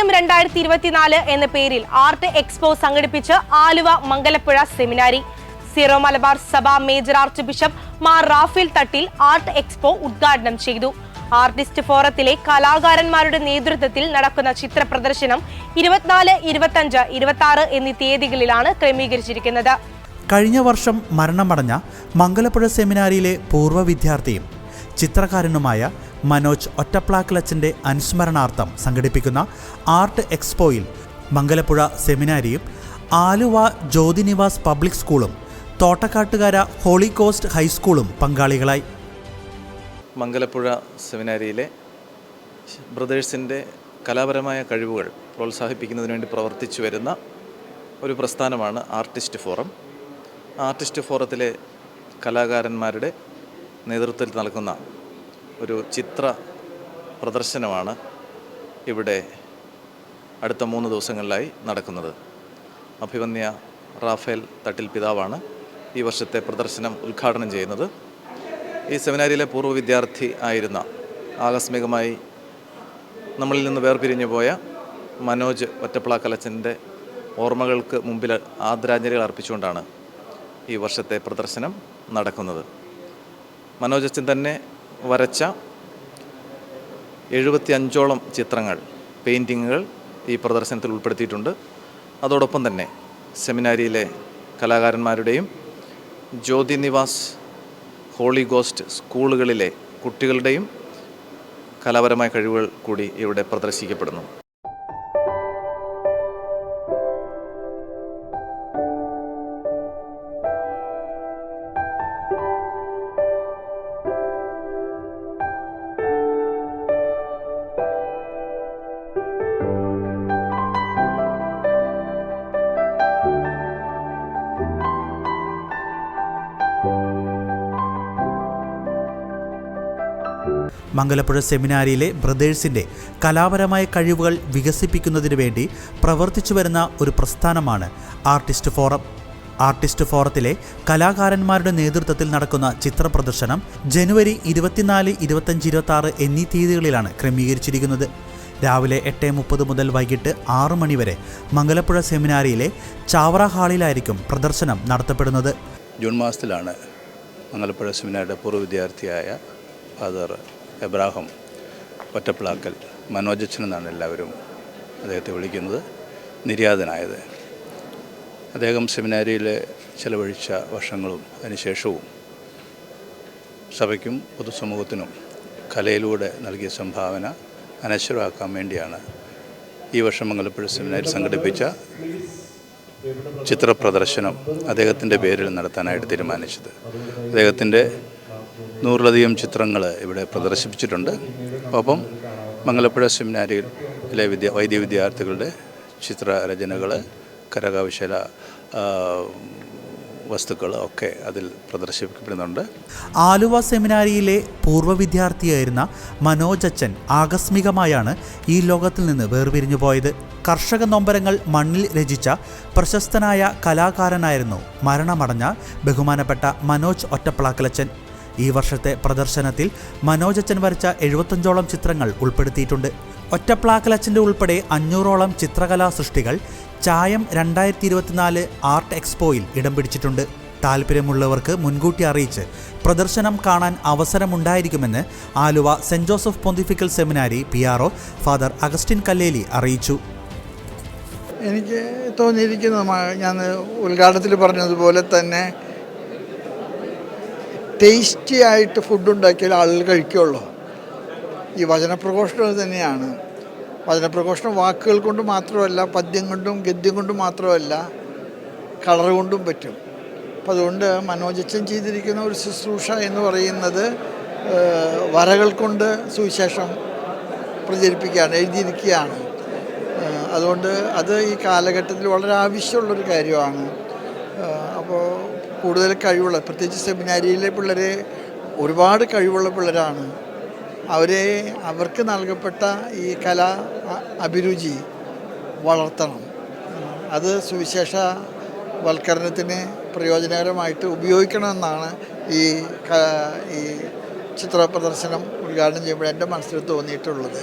ചായം രണ്ടായിരത്തി ഇരുപത്തിനാല് എന്ന പേരിൽ ആർട്ട് എക്സ്പോ സംഘടിപ്പിച്ച് Aluva Mangalapuzha seminary. Syro Malabar Sabha major archbishop Mar Raphael Thattil art expo ഉദ്ഘാടനം ചെയ്തു. ആർട്ടിസ്റ്റ് ഫോറത്തിലെ കലാകാരന്മാരുടെ നേതൃത്വത്തിൽ നടക്കുന്ന ചിത്ര പ്രദർശനം ഇരുപത്തിനാല് ഇരുപത്തഞ്ച് ഇരുപത്തി ആറ് എന്നീ തീയതികളിലാണ് ക്രമീകരിച്ചിരിക്കുന്നത്. കഴിഞ്ഞ വർഷം മരണമടഞ്ഞ മംഗലപ്പുഴ സെമിനാരിയിലെ പൂർവ വിദ്യാർത്ഥിയും ചിത്രകാരനുമായ മനോജ് ഒറ്റപ്ലാക്കിലച്ചന്റെ അനുസ്മരണാർത്ഥം സംഘടിപ്പിക്കുന്ന ആർട്ട് എക്സ്പോയിൽ മംഗലപ്പുഴ സെമിനാരിയും ആലുവ ജ്യോതിനിവാസ് പബ്ലിക് സ്കൂളും തോട്ടക്കാട്ടുകാര ഹോളി കോസ്റ്റ് ഹൈസ്കൂളും പങ്കാളികളായി. മംഗലപ്പുഴ സെമിനാരിയിലെ ബ്രദേഴ്സിന്റെ കലാപരമായ കഴിവുകൾ പ്രോത്സാഹിപ്പിക്കുന്നതിന് വേണ്ടി പ്രവർത്തിച്ചു വരുന്ന ഒരു പ്രസ്ഥാനമാണ് ആർട്ടിസ്റ്റ് ഫോറം. ആർട്ടിസ്റ്റ് ഫോറത്തിലെ കലാകാരന്മാരുടെ നേതൃത്വത്തിൽ നൽകുന്ന ഒരു ചിത്ര പ്രദർശനമാണ് ഇവിടെ അടുത്ത മൂന്ന് ദിവസങ്ങളിലായി നടക്കുന്നത്. അഭിമന്യ റാഫേൽ തട്ടിൽ പിതാവാണ് ഈ വർഷത്തെ പ്രദർശനം ഉദ്ഘാടനം ചെയ്യുന്നത്. ഈ സെമിനാരിയിലെ പൂർവ വിദ്യാർത്ഥി ആയിരുന്ന ആകസ്മികമായി നമ്മളിൽ നിന്ന് വേർപിരിഞ്ഞു പോയ മനോജ് ഒറ്റപ്ലാക്കലച്ചന്റെ ഓർമ്മകൾക്ക് മുമ്പിൽ ആദരാഞ്ജലികൾ അർപ്പിച്ചുകൊണ്ടാണ് ഈ വർഷത്തെ പ്രദർശനം നടക്കുന്നത്. മനോജ് അച്ഛൻ തന്നെ വരച്ച എഴുപത്തി അഞ്ചോളം ചിത്രങ്ങൾ പെയിന്റിങ്ങുകൾ ഈ പ്രദർശനത്തിൽ ഉൾപ്പെടുത്തിയിട്ടുണ്ട്. അതോടൊപ്പം തന്നെ സെമിനാരിയിലെ കലാകാരന്മാരുടെയും ജ്യോതി നിവാസ് ഹോളി ഗോസ്റ്റ് സ്കൂളുകളിലെ കുട്ടികളുടെയും കലാപരമായ കഴിവുകൾ കൂടി ഇവിടെ പ്രദർശിക്കപ്പെടുന്നു. മംഗലപ്പുഴ സെമിനാരിയിലെ ബ്രദേഴ്സിന്റെ കലാപരമായ കഴിവുകൾ വികസിപ്പിക്കുന്നതിനു വേണ്ടി പ്രവർത്തിച്ചു വരുന്ന ഒരു പ്രസ്ഥാനമാണ് ആർട്ടിസ്റ്റ് ഫോറം. ആർട്ടിസ്റ്റ് ഫോറത്തിലെ കലാകാരന്മാരുടെ നേതൃത്വത്തിൽ നടക്കുന്ന ചിത്ര പ്രദർശനം ജനുവരി ഇരുപത്തിനാല് ഇരുപത്തഞ്ച് ഇരുപത്തി ആറ് എന്നീ തീയതികളിലാണ് ക്രമീകരിച്ചിരിക്കുന്നത്. രാവിലെ എട്ട് മുപ്പത് മുതൽ വൈകിട്ട് ആറു മണിവരെ മംഗലപ്പുഴ സെമിനാരിയിലെ ചാവറ ഹാളിലായിരിക്കും പ്രദർശനം നടത്തപ്പെടുന്നത്. ജൂൺ മാസത്തിലാണ് മംഗലപ്പുഴ സെമിനാരിയുടെ പൂർവ വിദ്യാർത്ഥിയായ ഫാദർ എബ്രാഹം ഒറ്റപ്പിളാക്കൽ. മനോജച്ചൻ എന്നാണ് എല്ലാവരും അദ്ദേഹത്തെ വിളിക്കുന്നത്. നിര്യാതനായത്. അദ്ദേഹം സെമിനാരിയിൽ ചിലവഴിച്ച വർഷങ്ങളും അതിനുശേഷവും സഭയ്ക്കും പൊതുസമൂഹത്തിനും കലയിലൂടെ നൽകിയ സംഭാവന അനശ്വരമാക്കാൻ വേണ്ടിയാണ് ഈ വർഷം മംഗലപ്പുഴ സെമിനാരി സംഘടിപ്പിച്ച ചിത്രപ്രദർശനം അദ്ദേഹത്തിന്റെ പേരിൽ നടത്താനായിട്ട് തീരുമാനിച്ചത്. അദ്ദേഹത്തിന്റെ നൂറിലധികം ചിത്രങ്ങൾ ഇവിടെ പ്രദർശിപ്പിച്ചിട്ടുണ്ട്. ഒപ്പം മംഗലപ്പുഴ സെമിനാരിയിലെ വിദ്യ വൈദ്യ വിദ്യാർത്ഥികളുടെ ചിത്രരചനകൾ കരകൗശല വസ്തുക്കൾ ഒക്കെ അതിൽ പ്രദർശിപ്പിക്കപ്പെടുന്നുണ്ട്. ആലുവ സെമിനാരിയിലെ പൂർവ വിദ്യാർത്ഥിയായിരുന്ന മനോജച്ചൻ ആകസ്മികമായാണ് ഈ ലോകത്തിൽ നിന്ന് വേർപിരിഞ്ഞു പോയത്. കർഷക നൊമ്പരങ്ങൾ മണ്ണിൽ രചിച്ച പ്രശസ്തനായ കലാകാരനായിരുന്നു മരണമടഞ്ഞ ബഹുമാനപ്പെട്ട മനോജ് ഒറ്റപ്പളാക്കലച്ചൻ. ഈ വർഷത്തെ പ്രദർശനത്തിൽ മനോജ് മനോജച്ചൻ വരച്ച എഴുപത്തഞ്ചോളം ചിത്രങ്ങൾ ഉൾപ്പെടുത്തിയിട്ടുണ്ട്. ഒറ്റപ്ലാക്കലച്ചന്റെ ഉൾപ്പെടെ അഞ്ഞൂറോളം ചിത്രകലാ സൃഷ്ടികൾ ചായം രണ്ടായിരത്തി ഇരുപത്തിനാല് ആർട്ട് എക്സ്പോയിൽ ഇടം പിടിച്ചിട്ടുണ്ട്. താല്പര്യമുള്ളവർക്ക് മുൻകൂട്ടി അറിയിച്ച് പ്രദർശനം കാണാൻ അവസരമുണ്ടായിരിക്കുമെന്ന് Aluva saint Joseph pontifical seminary P R father Augustine Kalleli അറിയിച്ചു. എനിക്ക് തോന്നിയിരിക്കുന്നത് ഞാൻ ഉദ്ഘാടനത്തിൽ പറഞ്ഞതുപോലെ തന്നെ ടേസ്റ്റി ആയിട്ട് ഫുഡ് ഉണ്ടാക്കിയാൽ ആളുകൾ കഴിക്കുള്ളൂ. ഈ വചനപ്രഘോഷണം തന്നെയാണ്. വചനപ്രഘോഷണം വാക്കുകൾ കൊണ്ട് മാത്രമല്ല പദ്യം കൊണ്ടും ഗദ്യം കൊണ്ടും മാത്രമല്ല കളർ കൊണ്ടും പറ്റും. അപ്പം അതുകൊണ്ട് മനോജച്ചൻ ചെയ്തിരിക്കുന്ന ഒരു ശുശ്രൂഷ എന്ന് പറയുന്നത് വരകൾ കൊണ്ട് സുവിശേഷം പ്രചരിപ്പിക്കുകയാണ് എഴുതിയിരിക്കുകയാണ്. അതുകൊണ്ട് അത് ഈ കാലഘട്ടത്തിൽ വളരെ ആവശ്യമുള്ളൊരു കാര്യമാണ്. അപ്പോൾ കൂടുതൽ കഴിവുള്ള പ്രത്യേകിച്ച് സെമിനാരിയിലെ പിള്ളേരെ ഒരുപാട് കഴിവുള്ള പിള്ളേരാണ്. അവരെ അവർക്ക് നൽകപ്പെട്ട ഈ കല അഭിരുചി വളർത്തണം. അത് സുവിശേഷ വൽക്കരണത്തിന് പ്രയോജനകരമായിട്ട് ഉപയോഗിക്കണമെന്നാണ് ഈ ഈ ചിത്ര പ്രദർശനം ഉദ്ഘാടനം ചെയ്യുമ്പോൾ എന്റെ മനസ്സിൽ തോന്നിയിട്ടുള്ളത്.